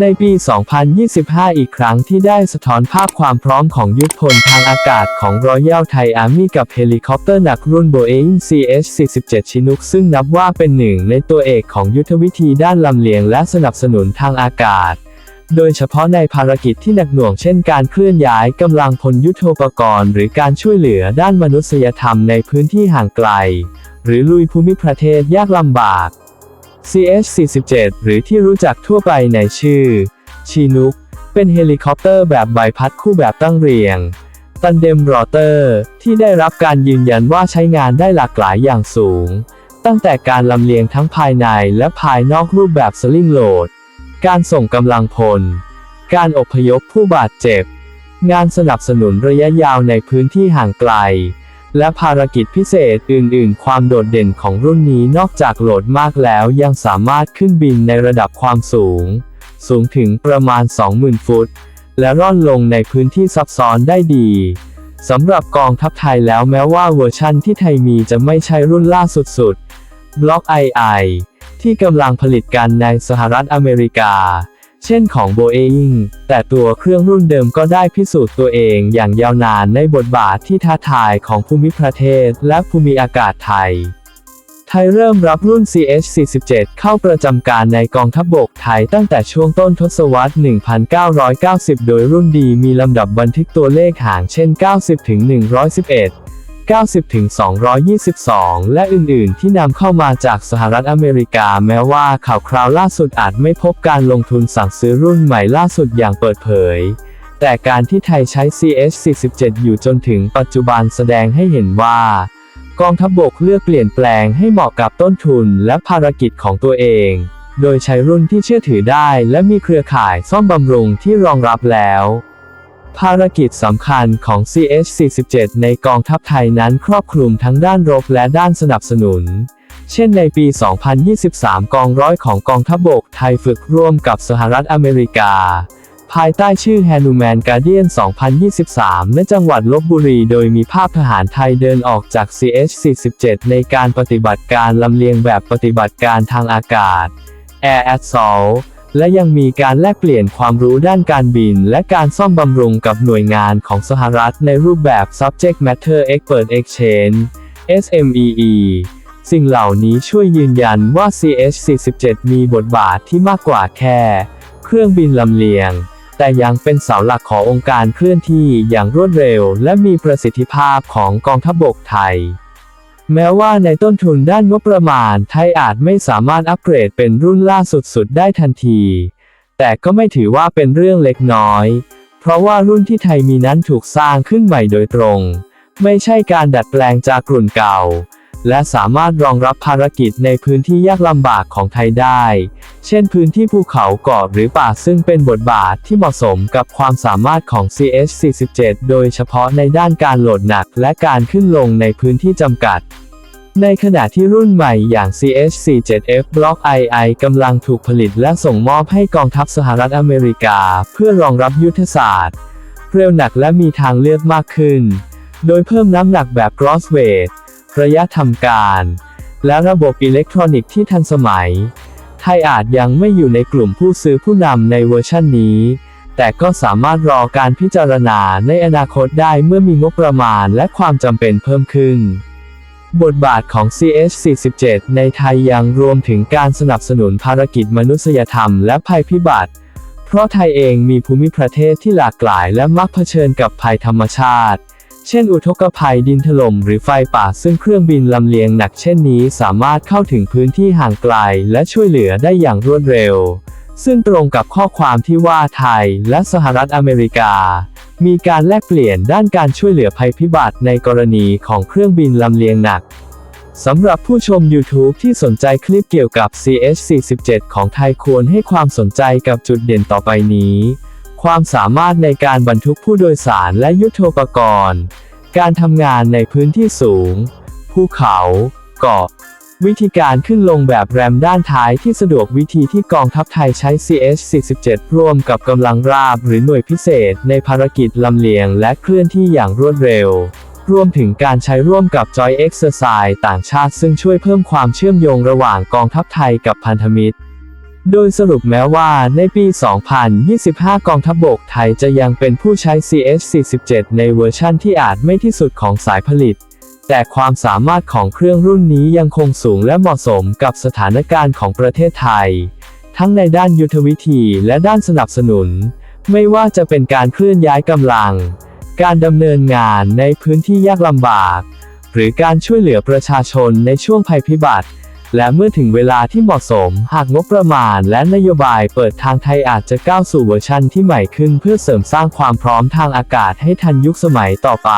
ในปี 2025 อีกครั้งที่ได้สะท้อนภาพความพร้อมของยุทธพลทางอากาศของ Royal Thai Army กับเฮลิคอปเตอร์หนักรุ่น Boeing CH-47 Chinook ซึ่งนับว่าเป็นหนึ่งในตัวเอกของยุทธวิธีด้านลำเลียงและสนับสนุนทางอากาศ โดยเฉพาะในภารกิจที่หนักหน่วงเช่นการเคลื่อนย้ายกำลังพลยุทโธปกรณ์ หรือการช่วยเหลือด้านมนุษยธรรมในพื้นที่ห่างไกล หรือลุยภูมิประเทศยากลำบาก CH-47 หรือที่รู้จักทั่วไปในชื่อ ชีนุก เป็นเฮลิคอปเตอร์แบบใบพัดคู่แบบตั้งเรียง ตันเดมรอเตอร์ ที่ได้รับการยืนยันว่าใช้งานได้หลากหลายอย่างสูง ตั้งแต่การลำเลียงทั้งภายในและภายนอกรูปแบบสลิงโหลด การส่งกำลังพล การอพยพผู้บาดเจ็บ งานสนับสนุนระยะยาวในพื้นที่ห่างไกล และภารกิจพิเศษอื่น ๆ ความโดดเด่นของรุ่นนี้นอกจากโหลดมากแล้วยังสามารถขึ้นบินในระดับความสูง สูงถึงประมาณ 20,000 ฟุต และร่อนลงในพื้นที่ซับซ้อนได้ดีสำหรับกองทัพไทยแล้วแม้ว่าเวอร์ชั่นที่ไทยมีจะไม่ใช่รุ่นล่าสุดๆ Block II ที่กำลังผลิตกันในสหรัฐอเมริกา เช่นของ Boeing แต่ตัวเครื่องรุ่นเดิมก็ได้พิสูจน์ตัวเองอย่างยาวนานในบทบาทที่ท้าทายของภูมิประเทศและภูมิอากาศไทย ไทยเริ่มรับรุ่น CH47 เข้าประจำการในกองทัพบบกไทยตั้งแต่ช่วงต้นทศวรรษ 1990 โดยรุ่นดีมีลำดับบันทึกตัวเลขห่างเช่น 90-111 90-222 และอื่นๆ ที่นำเข้ามาจากสหรัฐอเมริกา แม้ว่าข่าวคราวล่าสุดอาจไม่พบการลงทุนสั่งซื้อรุ่นใหม่ล่าสุดอย่างเปิดเผย แต่การที่ไทยใช้ CH47 อยู่จนถึงปัจจุบันแสดงให้เห็นว่า กองทัพบบกเลือกเปลี่ยนแปลงให้เหมาะกับต้นทุนและภารกิจของตัวเอง โดยใช้รุ่นที่เชื่อถือได้ และมีเครือข่ายซ่อมบำรุงที่รองรับแล้ว ภารกิจสำคัญของ CH-47 ในกองทัพไทยนั้นครอบคลุมทั้งด้านรบและด้านสนับสนุน เช่นในปี 2023 กองร้อยของกองทัพบบกไทยฝึกร่วมกับสหรัฐอเมริกา ภายใต้ชื่อ Hanuman Guardian 2023 ณ จังหวัดลบบุรี โดยมีภาพทหารไทยเดินออกจาก CH-47 ในการปฏิบัติการลำเลียงแบบปฏิบัติการทางอากาศ Air Assault และยังมีการแลกเปลี่ยนความรู้ด้านการบิน และการซ่อมบำรุงกับหน่วยงานของสหรัฐในรูปแบบ Subject Matter Expert Exchange SMEE สิ่งเหล่านี้ช่วยยืนยันว่า CH-47 มีบทบาทที่มากกว่าแค่ เครื่องบินลำเลียง แต่ยังเป็นเสาหลักขององค์การเคลื่อนที่อย่างรวดเร็ว และมีประสิทธิภาพของกองทัพบบกไทย แม้ว่าในต้นทุนด้านงบประมาณไทยอาจไม่สามารถอัปเกรดเป็นรุ่นล่าสุดสุดได้ทันที แต่ก็ไม่ถือว่าเป็นเรื่องเล็กน้อย เพราะว่ารุ่นที่ไทยมีนั้นถูกสร้างขึ้นใหม่โดยตรง ไม่ใช่การดัดแปลงจากรุ่นเก่า และสามารถรองรับภารกิจในพื้นที่ยากลำบากของไทยได้ เช่นพื้นที่ภูเขาเกาะหรือป่าซึ่งเป็นบทบาทที่เหมาะสมกับความสามารถของ CH-47 โดยเฉพาะในด้านการโหลดหนักและการขึ้นลงในพื้นที่จำกัดในขณะที่รุ่นใหม่อย่าง CH-47F Block II กำลังถูกผลิตและส่งมอบให้กองทัพสหรัฐอเมริกา เพื่อรองรับยุทธศาสตร์ เร็วหนักและมีทางเลือกมากขึ้น โดยเพิ่มน้ำหนักแบบ cross weight ระยะทำการ และระบบอิเล็กทรอนิกส์ที่ทันสมัย ไทยอาจยังไม่อยู่ในกลุ่มผู้ซื้อผู้นำในเวอร์ชันนี้ แต่ก็สามารถรอการพิจารณาในอนาคตได้เมื่อมีงบประมาณและความจำเป็นเพิ่มขึ้น บทบาทของ CH-47 ในไทยยังรวมถึงการสนับสนุนภารกิจมนุษยธรรมและภัยพิบัติ เพราะไทยเองมีภูมิประเทศที่หลากหลายและมักเผชิญกับภัยธรรมชาติ เช่นอุทกภัยดินถล่มหรือไฟป่าซึ่งเครื่องบินลำเลียงหนักเช่นนี้สามารถเข้าถึงพื้นที่ห่างไกลและช่วยเหลือได้อย่างรวดเร็ว ซึ่งตรงกับข้อความที่ว่าไทยและสหรัฐอเมริกา มีการแลกเปลี่ยนด้านการช่วยเหลือภัยพิบัติในกรณีของเครื่องบินลำเลียงหนักสำหรับผู้ชม YouTube ที่สนใจคลิปเกี่ยวกับ CH-47 ของไทยควรให้ความสนใจกับจุดเด่นต่อไปนี้ ความสามารถในการบรรทุกผู้โดยสารและยุทโธปกรณ์ การทำงานในพื้นที่สูง ภูเขา เกาะ วิธีการขึ้นลงแบบแรมด้านท้ายที่สะดวกวิธีที่กองทัพไทยใช้ CH-47 ร่วมกับกำลังราบหรือหน่วยพิเศษในภารกิจลำเลียงและเคลื่อนที่อย่างรวดเร็วรวมถึงการใช้ร่วมกับ Joy Exercise ต่างชาติซึ่งช่วยเพิ่มความเชื่อมโยงระหว่างกองทัพไทยกับพันธมิตร โดยสรุปแม้ว่าในปี 2025 กองทัพบกไทยจะยังเป็นผู้ใช้ CH-47 ในเวอร์ชั่นที่อาจไม่ที่สุดของสายผลิต แต่ความสามารถของเครื่องรุ่นนี้ยังคงสูงและเหมาะสมกับสถานการณ์ของประเทศไทย ทั้งในด้านยุทธวิธีและด้านสนับสนุน ไม่ว่าจะเป็นการเคลื่อนย้ายกำลัง การดำเนินงานในพื้นที่ยากลำบาก หรือการช่วยเหลือประชาชนในช่วงภัยพิบัติ และเมื่อถึงเวลาที่เหมาะสม หากงบประมาณและนโยบายเปิดทางไทยอาจจะก้าวสู่เวอร์ชันที่ใหม่ขึ้นเพื่อเสริมสร้างความพร้อมทางอากาศให้ทันยุคสมัยต่อไป